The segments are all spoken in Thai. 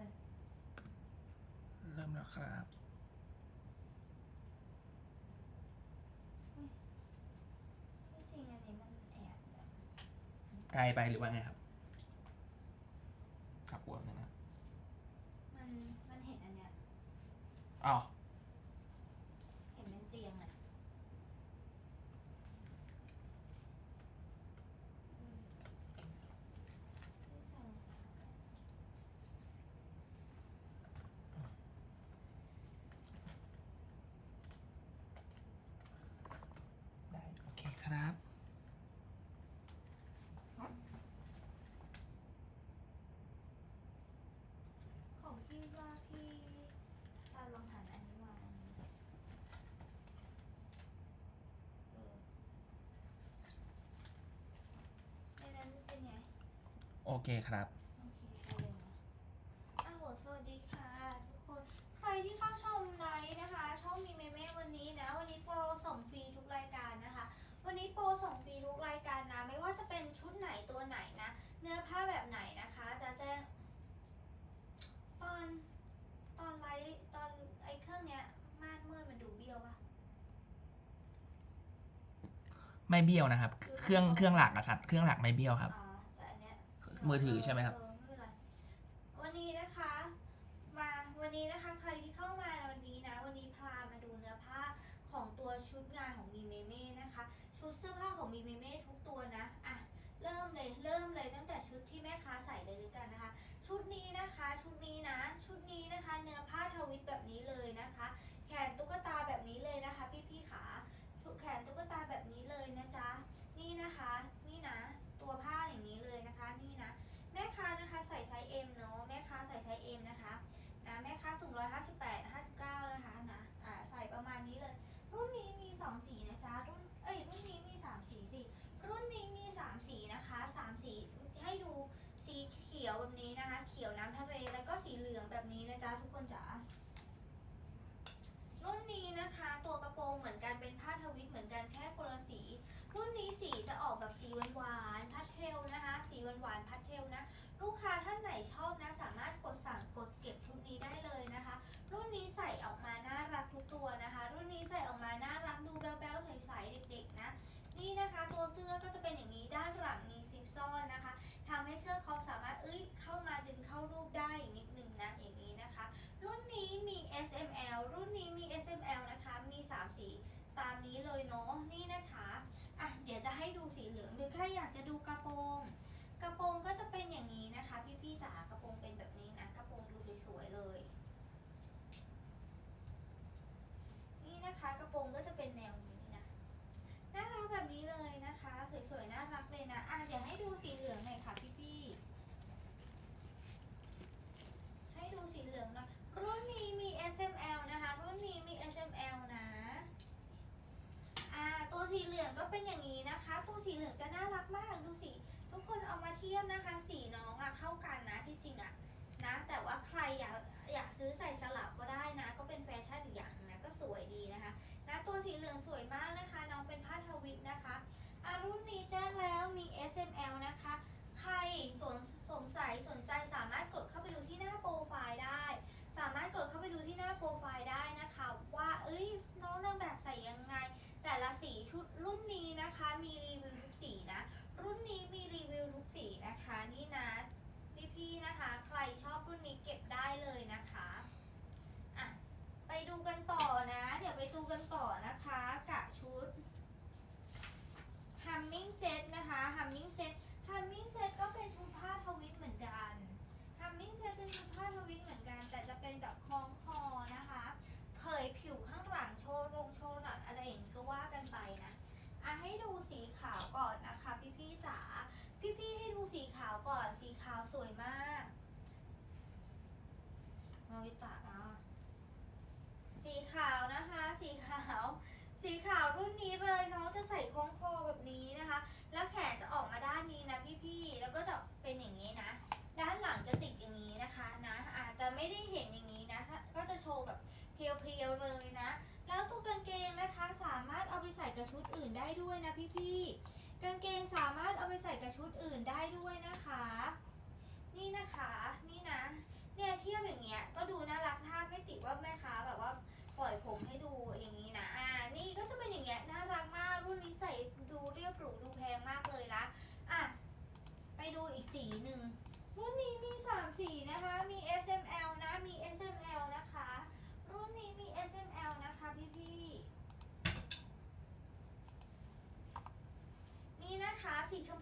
เลยเริ่มแล้วครับที่จริงอันนี้มันแอบแบบไกลไปหรือว่าไงครับกลับหัวหนึงนะมันมันเห็นอันเนี้ยอ๋อเห็นเป็นเตียงอะอืมไม่ใช่ ได้โอเคครับ ของพี่ว่าพี่ซันลองหันอันนี้มาเออในนั้นเป็นไง โอเคครับ โอเคไปเลยนะอ้าวสวัสดีค่ะทุกคน ใครที่เข้าชมไลฟ์นะคะ ช่องมีเมเม่วันนี้นะ วันนี้โปรส่งฟรีทุกรายการนะคะ วันนี้โปรส่งฟรีทุกรายการนะ ไม่ว่าจะเป็นชุดไหนตัวไหนนะ เนื้อผ้าแบบไหนนะคะ จะแจ้ง ตอน ตอนไลฟ์ตอนไอ้เครื่องเนี้ยม่านมืดมันดูเบี้ยวปะ ไม่เบี้ยวนะครับ เครื่องเครื่องหลักอะครับ เครื่องหลักไม่เบี้ยวครับ อ๋อแต่อันเนี้ย มือถือใช่ไหมครับ ไม่เป็นไรวันนี้นะคะ มาวันนี้นะคะใครที่เข้ามาในวันนี้นะ วันนี้พามาดูเนื้อผ้าของตัวชุดงานของมีเมเม่นะคะ ชุดเสื้อผ้าของมีเมเม่ทุกตัวนะอะเริ่มเลยเริ่มเลยตั้งแต่ชุดที่แม่ค้าใส่เลยด้วยกันนะคะ ชุดนี้นะคะ ชุดนี้นะ ชุดนี้นะคะ เนื้อผ้าทวิตแบบนี้เลยนะคะ แขนตุ๊กตาแบบนี้เลยนะคะ พี่พี่ๆขาทุกแขนตุ๊กตาแบบนี้เลยนะจ๊ะนี่นะคะ นี่นะ ตัวผ้าอย่างนี้เลยนะคะ นี่นะ แม่ค้านะคะใส่ไซส์ M เนาะแม่ค้าใส่ไซส์ M นะคะนะแม่ค้าสูง158 59นะคะนะอ่าใส่ประมาณนี้เลย รุ่นนี้มี 2 สีนะจ๊ะรุ่นเอ้ยรุ่นนี้มี 3 สีสิรุ่นนี้มี 3 สีนะคะ 3 สีให้ดูสีเขียวแบบนี้นะคะ เขียวน้ำทะเลแล้วก็สีเหลืองแบบนี้นะจ๊ะทุกคนจ๋ารุ่นนี้นะคะ ตัวกระโปรงเหมือนกันเป็นผ้าทวิตเหมือนกันแค่คนละสี รุ่นนี้สีจะออกแบบสีหวานๆพัสเทลนะคะ สี หวานพัสเทลนะ ลูกค้าท่านไหนชอบนะ สามารถกดสั่งกดเก็บชุดนี้ได้เลยนะคะ รุ่นนี้ใส่ออกมาน่ารักทุกตัวนะคะ รุ่นนี้ใส่ออกมาน่ารักดูแบ๊วๆใสๆเด็กๆนะนี่นะคะตัวเสื้อก็จะเป็นอย่างนี้ด้านหลังมีซิปซ่อนนะคะทำให้เสื้อเขาสามารถเอ้ยเข้ามาดึงเข้ารูปได้อีกนิดนึงนะอย่างนี้นะคะ รุ่นนี้มี S M L รุ่นนี้มี S M L นะคะมี 3 สีตามนี้เลยเนาะ อะเดี๋ยวจะให้ดูสีเหลืองหรือใครอยากจะดูกระโปรง กระโปรงก็จะเป็นอย่างนี้นะคะ พี่ๆจ๋ากระโปรงเป็นแบบนี้นะ กระโปรงดูสวยๆเลย นี่นะคะ กระโปรงก็จะเป็นแนว รุ่นนี้นะคะมีรีวิวทุกสีนะ รุ่นนี้มีรีวิวทุกสีนะคะนี่นะพี่ๆนะคะ ใครชอบรุ่นนี้เก็บได้เลยนะคะอะไปดูกันต่อนะ เดี๋ยวไปดูกันต่อนะคะกับชุด Humming Set นะคะ Humming Set Humming Set ก็เป็นชุดผ้าทวิตเหมือนกัน Humming Set เป็นชุดผ้าทวิตเหมือนกัน แต่จะเป็นแบบคล้องคอนะคะ เผยผิวข้างหลังโชว์ลงโชว์หลังอะไรอย่างนี้ก็ว่ากันไปนะอะให้ดูสีขาวก่อนนะคะ พี่พี่ๆจ๋าพี่พี่ๆให้ดูสีขาวก่อนสีขาวสวยมากมา วิตาอะสีขาวนะคะ สีขาว สีขาวรุ่นนี้เลยน้องจะใส่คล้องคอแบบนี้นะคะ แล้วแขนจะออกมาด้านนี้นะพี่พี่ๆ แล้วก็จะเป็นอย่างนี้นะ ด้านหลังจะติดอย่างนี้นะคะนะอาจจะไม่ได้เห็นอย่างนี้นะ ก็จะโชว์แบบเพียวๆเลยนะ แล้วตัวกางเกงนะคะสามารถเอาไปใส่กับชุดอื่นได้ด้วยนะพี่ๆ กางเกงสามารถเอาไปใส่กับชุดอื่นได้ด้วยนะคะ นี่นะคะ นี่นะ เนี่ยเทียบ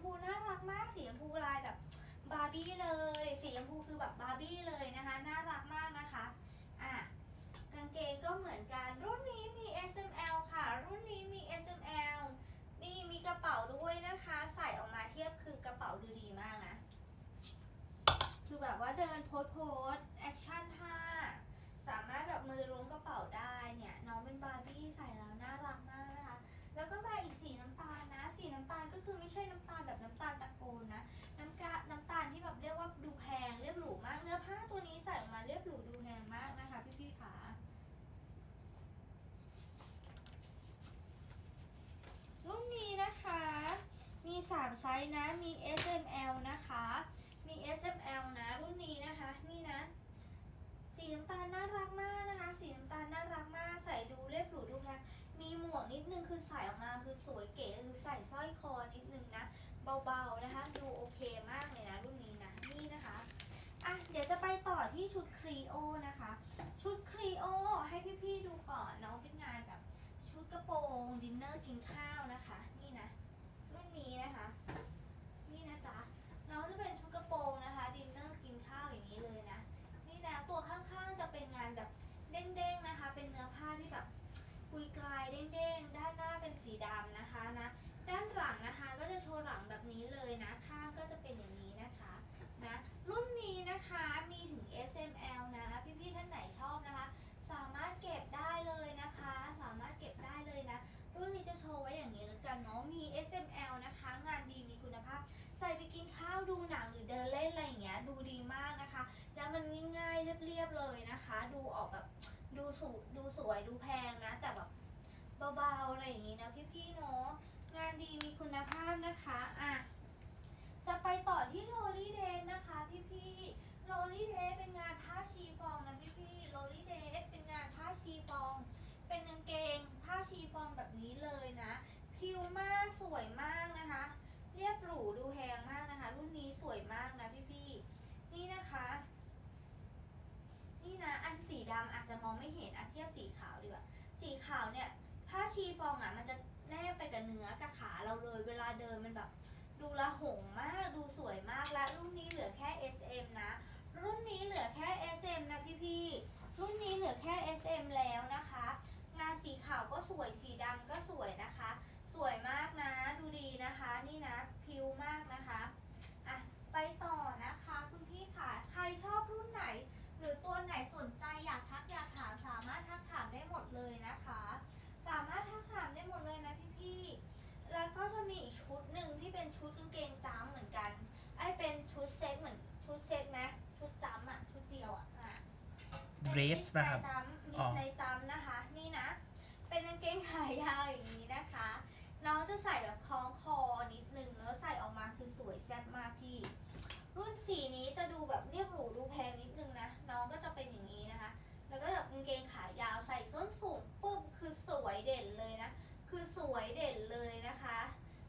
พูน่ารักมาก สีชมพูลายแบบบาร์บี้เลย สีชมพูคือ แบบบาร์บี้เลยนะคะ น่ารักมากนะคะ อะ กางเกงก็เหมือนกัน รุ่นนี้มี S M L ค่ะ รุ่นนี้มี S M L นี่มีกระเป๋าด้วยนะคะ ใส่ออกมาเทียบคือกระเป๋าดูดีมากนะ คือแบบว่าเดินโพสโพสแอคชั่นท่า สามารถแบบมือล้วงกระเป๋าได้เนี่ย น้องเป็นบาร์บี้ใส่แล้วน่ารักมากนะคะ แล้วก็มาอีกสีน้ำตาลนะ สีน้ำตาลก็คือไม่ใช่น้ำตาลแบบน้ำตาลตะโกนนะ น้ำกะน้ำตาลที่แบบเรียกว่าดูแพงเรียบหรูมาก เนื้อผ้าตัวนี้ใส่ออกมาเรียบหรูดูแพงมากนะคะพี่พี่ๆขารุ่นนี้นะคะ มี 3 ไซส์นะมี S M L นะคะ มี S M L นะรุ่นนี้นะคะ นี่นะ สีน้ำตาลน่ารักมากนะคะ สีน้ำตาลน่ารักมากใส่ดูเรียบหรูดูแพงมีหมวกนิดนึงคือใส่ออกมาคือสวยเก๋หรือใส่สร้อยคอนิดนึงนะเบาๆนะคะ ดูโอเคมากเลยนะรุ่นนี้นะนี่นะคะอะเดี๋ยวจะไปต่อที่ชุดครีโอนะคะ ชุดครีโอให้พี่ๆดูก่อนน้องเป็นงานแบบชุดกระโปรงดินเนอร์กินข้าวนะคะ ข้าวดูหนังหรือเดินเล่นอะไรอย่างเงี้ยดูดีมากนะคะ แล้วมันง่ายๆเรียบๆเลยนะคะ ดูออกแบบดูสูดูสวยดูแพงนะ แต่แบบเบาๆอะไรอย่างงี้นะพี่ๆเนาะงานดีมีคุณภาพนะคะอะจะไปต่อที่โรลลี่เดนนะคะพี่ๆโรลลี่เดนเป็นงานผ้าชีฟองนะพี่พี่โรลลี่เดนเป็นงานผ้าชีฟอง เป็นกางเกงผ้าชีฟองแบบนี้เลยนะ พิวมากสวยมากนะคะ เรียบหรูดูแพงมากนะคะ รุ่นนี้สวยมากนะพี่พี่นี่นะคะ นี่นะ อันสีดำ องไม่เห็นอะเทียบสีขาวดีกว่าสีขาวเนี่ยผ้าชีฟองอะมันจะแนบไปกับเนื้อกับขาเราเลยเวลาเดินมันแบบ ดูละหงมากดูสวยมากและรุ่นนี้เหลือแค่ SM นะ รุ่นนี้เหลือแค่ SM นะพี่ๆรุ่นนี้เหลือแค่ SM แล้วนะคะ งานสีขาวก็สวยสีดำก็สวยนะคะ สวยมาก รสนะครับมิสในจ้ำมิอ๋สอในจ้ำนะคะ นี่นะ เป็นกางเกงขายาวอย่างนี้นะคะ น้องจะใส่แบบคล้องคอนิดนึงแล้วใส่ออกมาคือสวยแซ่บมากพี่ รุ่นสีนี้จะดูแบบเรียบหรูดูแพงนิดนึงนะ น้องก็จะเป็นอย่างนี้นะคะ แล้วก็แบบกางเกงขายาวใส่ส้นสูงปุ๊บคือสวยเด่นเลยนะ คือสวยเด่นเลยนะคะ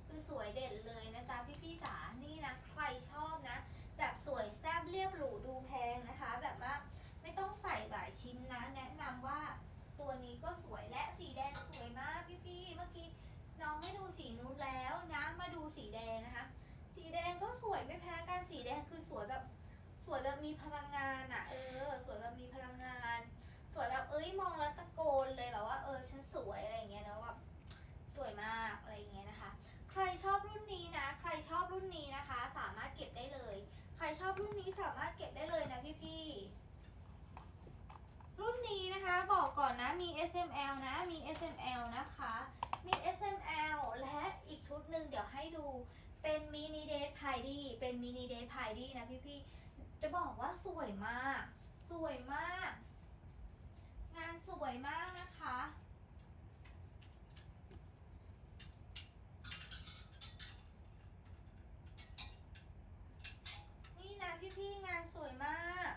คือสวยเด่นเลยนะจ๊ะพี่พี่ๆจ๋า นี่นะใครชอบนะ แบบสวยแซ่บเรียบหรูดูแพงนะคะ แบบว่าไม่ต้องใส่หลายชิ้นนะ แนะนำว่าตัวนี้ก็สวยและสีแดงสวยมากพี่พี่ๆเมื่อกี้น้องให้ดูสีนู้นแล้วนะมาดู สีแดงนะคะ สีแดงก็สวยไม่แพ้กันสีแดงคือสวยแบบสวยแบบมีพลังงานอะเออ สวยแบบมีพลังงาน สวยแบบเอ้ยมองแล้วตะโกนเลยแบบว่าเออฉันสวยอะไรเงี้ยแล้วแบบสวยมากอะไรเงี้ยนะคะ ใครชอบรุ่นนี้นะ ใครชอบรุ่นนี้นะคะ สามารถเก็บได้เลย ใครชอบรุ่นนี้สามารถเก็บได้เลยนะพี่ๆรุ่นนี้นะคะบอกก่อนนะมี S M L นะมี S M L นะคะมี S M L และอีกชุดหนึ่งเดี๋ยวให้ดู เป็นมินิเดทพายดีเป็นมินิเดทพายดีนะพี่ๆจะบอกว่าสวยมาก สวยมาก งานสวยมากนะคะ นี่นะพี่ๆงานสวยมาก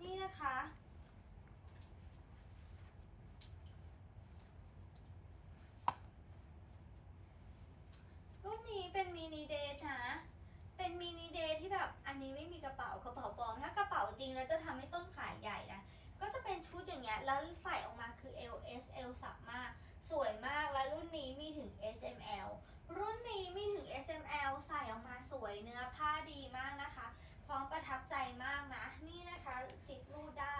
นี่นะคะ รุ่นนี้เป็นมินิเดทนะ เป็นมินิเบอันนี้ไม่มีกระเป๋ากระเป๋าปลอมถ้ากระเป๋าจริงแล้วจะทำให้ต้นขายใหญ่นะก็จะเป็นชุดอย่างเงี้ยแล้วใส่ออกมาคือ L S L สับมาก สวยมากและรุ่นนี้มีถึง S M L รุ่นนี้มีถึง S M L ใส่ออกมาสวยเนื้อผ้าดีมากนะคะ พร้อมประทับใจมากนะ นี่นะคะซิปรูดได้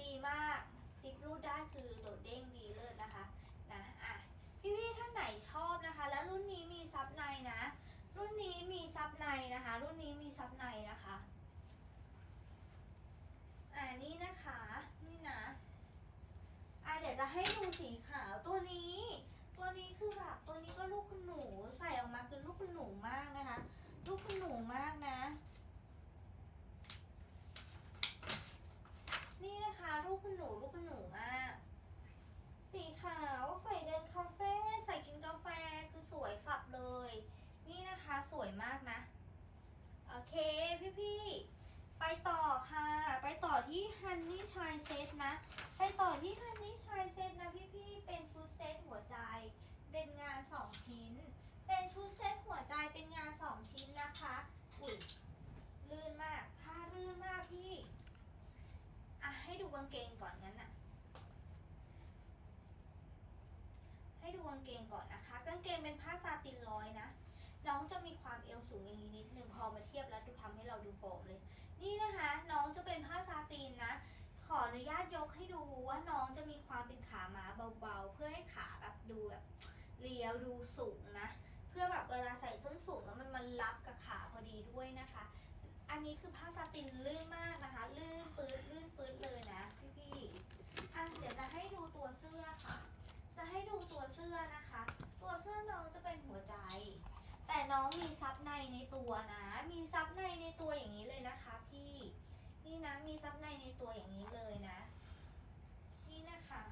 ดีมากซิปรูดได้คือโดดเด้งดีเลิศนะคะนะอะพี่ๆท่านไหนชอบนะคะ แล้วรุ่นนี้มีซับในนะ รุ่นนี้มีซับในนะคะ รุ่นนี้มีซับในนะคะ อ่านี่นะคะ นี่นะ อะเดี๋ยวจะให้ดูสีขาวตัวนี้ ตัวนี้คือแบบตัวนี้ก็ลูกคุณหนูใส่ออกมาคือลูกคุณหนูมากนะคะ ลูกคุณหนูมากนะ นี่นะคะลูกคุณหนูลูกคุณหนูมากสีขาวใส่เดินคาเฟ่ใส่กินกาแฟคือสวยสับเลย นี่นะคะสวยมากนะ โอเคพี่ๆ ไปต่อค่ะ ไปต่อที่ฮันนี่ชายเซตนะ ไปต่อที่ฮันนี่ชายเซตนะพี่ๆ เป็นชุดเซตหัวใจ เป็นงานสองชิ้น เป็นชุดเซตหัวใจเป็นงานสองชิ้นนะคะ อุ้ยลื่นมาก ผ้าลื่นมากพี่ อะให้ดู กางเกงก่อนงั้นน่ะให้ดูกางเกงก่อนนะคะ กางเกงเป็นผ้าซาตินร้อยนะ น้องจะมีความเอวสูงอย่างนี้นิดนึงพอมาเทียบแล้วดูทำให้เราดูโปร่เลย นี่นะคะ น้องจะเป็นผ้าซาตินนะ ขออนุญาตยกให้ดูว่าน้องจะมีความเป็นขาม้าเบาๆ เพื่อให้ขาแบบดูแบบเรียวดูสูงนะ เพื่อแบบเวลาใส่ส้นสูงแล้วมันมันรับกับขาพอดีด้วยนะคะ อันนี้คือผ้าซาตินลื่นมากนะคะ ลื่นปื๊ดลื่นปื๊ดเลยนะพี่ๆอะเดี๋ยวจะให้ดูตัวเสื้อค่ะ จะให้ดู ตัวเสื้อนะคะ ตัวเสื้อน้องจะเป็นหัวใจ แต่น้องมีซับในในตัวนะ มีซับในในตัวอย่างนี้เลยนะคะ พี่นี่นะมีซับในในตัวอย่างนี้เลยนะ นี่นะคะ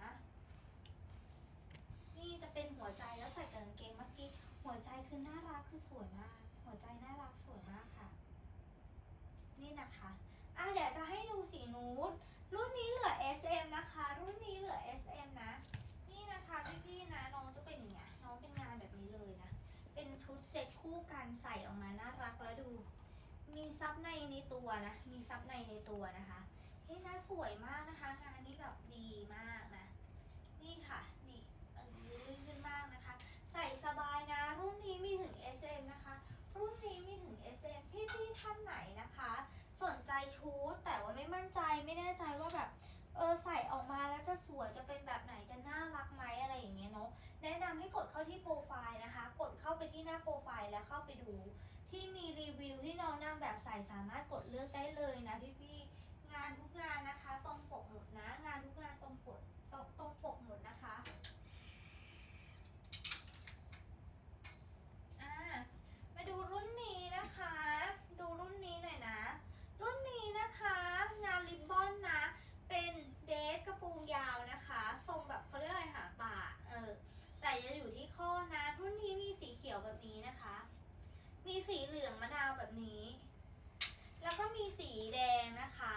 นี่จะเป็นหัวใจแล้วใส่กับกางเกงเมื่อกี้หัวใจคือน่ารักคือสวยมาก หัวใจน่ารักสวยมากค่ะ นี่นะคะอะเดี๋ยวจะให้ดูสีนูดรุ่นนี้เหลือ SM นะคะ รุ่นนี้เหลือ SM เป็นชุดเซ็ตคู่กันใส่ออกมาน่ารักแล้วดู มีซับในในตัวนะ มีซับในในตัวนะคะเฮ้ยนะสวยมากนะคะ งานนี้แบบดีมากนะ นี่ค่ะนี่เออลื่นมากนะคะ ใส่สบายนะ รุ่นนี้มีถึง SM นะคะรุ่นนี้มีถึง SM พี่ๆท่านไหนนะคะ สนใจชุดแต่ว่าไม่มั่นใจไม่แน่ใจว่าแบบเออใส่ออกมาแล้วจะสวยจะเป็นแบบไหนจะน่ารักไหมอะไรอย่างเงี้ยเนาะ แนะนำให้กดเข้าที่โปรไฟล์นะคะ กดเข้าไปที่หน้าโปรไฟล์แล้วเข้าไปดู ที่มีรีวิวที่น้องนางแบบใส่สามารถกดเลือกได้เลยนะพี่ๆงานทุกงานนะคะ ตรงปกหมดนะ งานทุกงานตรงปกตรงตรงปกหมดนะคะ อ่ามาดูรุ่นนี้นะคะ ดูรุ่นนี้หน่อยนะ รุ่นนี้นะคะ งานริบบอนนะ เป็นเดรสกระโปรงยาวนะคะทรงแบบเขาเรียกอะไรหางป่าเออ แต่จะอยู่ที่ข้อนะ รุ่นนี้มีสีเขียวแบบนี้นะคะ มีสีเหลืองมะนาวแบบนี้ แล้วก็มีสีแดงนะคะ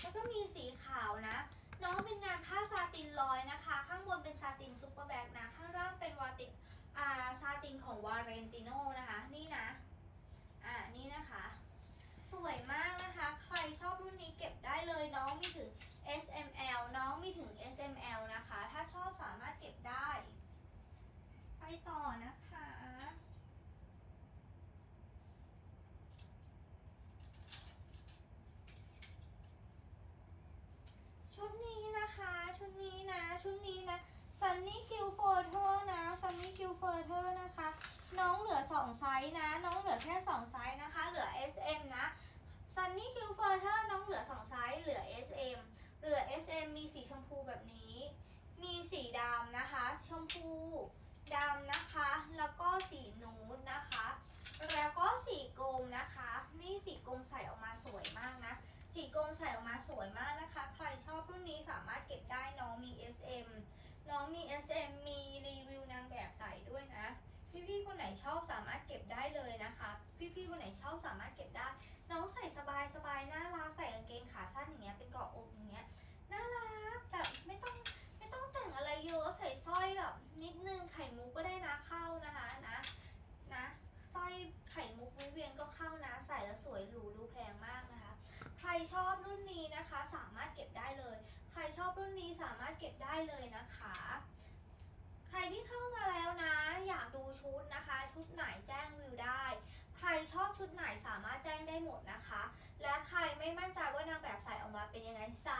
แล้วก็มีสีขาวนะ น้องเป็นงานผ้าซาตินลอยนะคะ ข้างบนเป็นซาตินซุปเปอร์แบ็กนะ ข้างล่างเป็นวาตินอ่าซาตินข อเรนติโนนะคะนี่นะ อ่านี่นะคะ สวยมากนะคะ ใครชอบรุ่นนี้เก็บได้เลยน้องมีถึง S M L น้องมีถึง S M L นะคะ ถ้าชอบสามารถเก็บได้ ไปต่อนะคะชุดนี้นะคะ ชุดนี้นะ ชุดนี้นะ Sunny Q f o r t e r นะ Sunny Q f o r t e r นะคะ น้องเหลือ 2 ไซส์นะ น้องเหลือแค่ 2 ไซส์นะคะ เหลือ SM นะ Sunny Q f o r t e r น้องเหลือ 2 ไซส์เหลือ SM เหลือ SM มีสีชมพูแบบนี้ มีสีดำนะคะ ชมพูดำนะ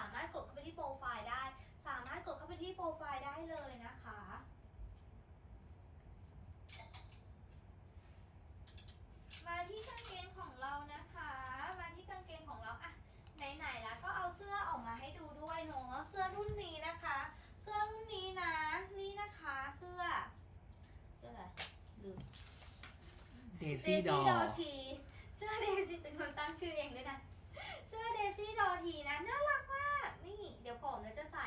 ามารถกดเข้าไปที่โปรไฟล์ได้ สามารถกดเข้าไปที่โปรไฟล์ได้เลยนะคะมาที่กางเกงของเรานะคะ มาที่กางเกงของเราอะไหนๆแล้วก็เอาเสื้อออกมาให้ดูด้วยเนาะเสื้อรุ่นนี้นะคะ เสื้อรุ่นนี้นะ นี่นะคะเสื้อเสื้ออะไรลืมเดเดซี่ดซี่อดอทีเสื้อเดซี่เป็นคนตั้งชื่อเองด้วยนะ เสื้อเดซี่ดอทีนะน่ารักมากนี่เดี๋ยวผมจะใส่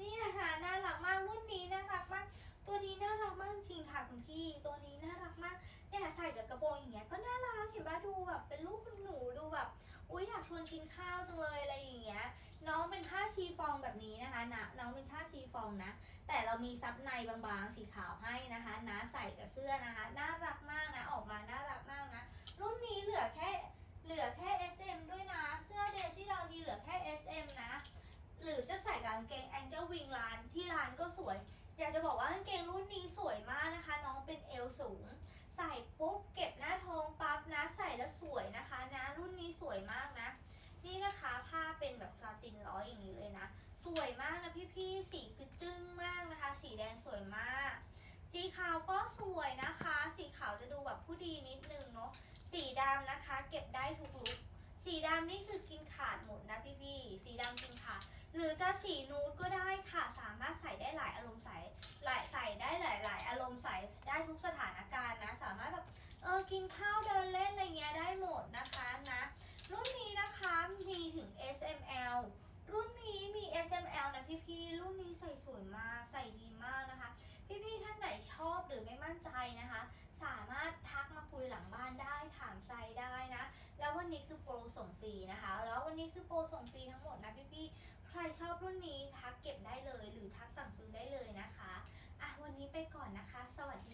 นี่นะคะน่ารักมากรุ่นนี้น่ารักมาก ตัวนี้น่ารักมากจริงค่ะคุณพี่ตัวนี้น่ารักมากเนี่ยใส่กับกระโปรงอย่างเงี้ยก็น่ารักเห็นปะดูแบบเป็นลูกคุณหนูดูแบบอุ้ยอยากชวนกินข้าวจังเลยอะไรอย่างเงี้ยน้องเป็นผ้าชีฟองแบบนี้นะคะนะน้องเป็นผ้าชีฟองนะ แต่เรามีซับในบางๆสีขาวให้นะคะนะใส่กับเสื้อนะคะน่ารักมากนะ ออกมาน่ารักมากนะ รุ่นนี้เหลือแค่เหลือแค่ SM ด้วยนะ เสื้อเดซี่เราทีเหลือแค่ SM นะ หรือจะใส่กางเกง Angel Wing ร้านที่ร้านก็สวย อยากจะบอกว่ากางเกงรุ่นนี้สวยมากนะคะ น้องเป็นเอว รส่งฟรีทั้งหมดนะพี่ๆ ใครชอบรุ่นนี้ทักเก็บได้เลย หรือทักสั่งซื้อได้เลยนะคะ อะวันนี้ไปก่อนนะคะ สวัสดี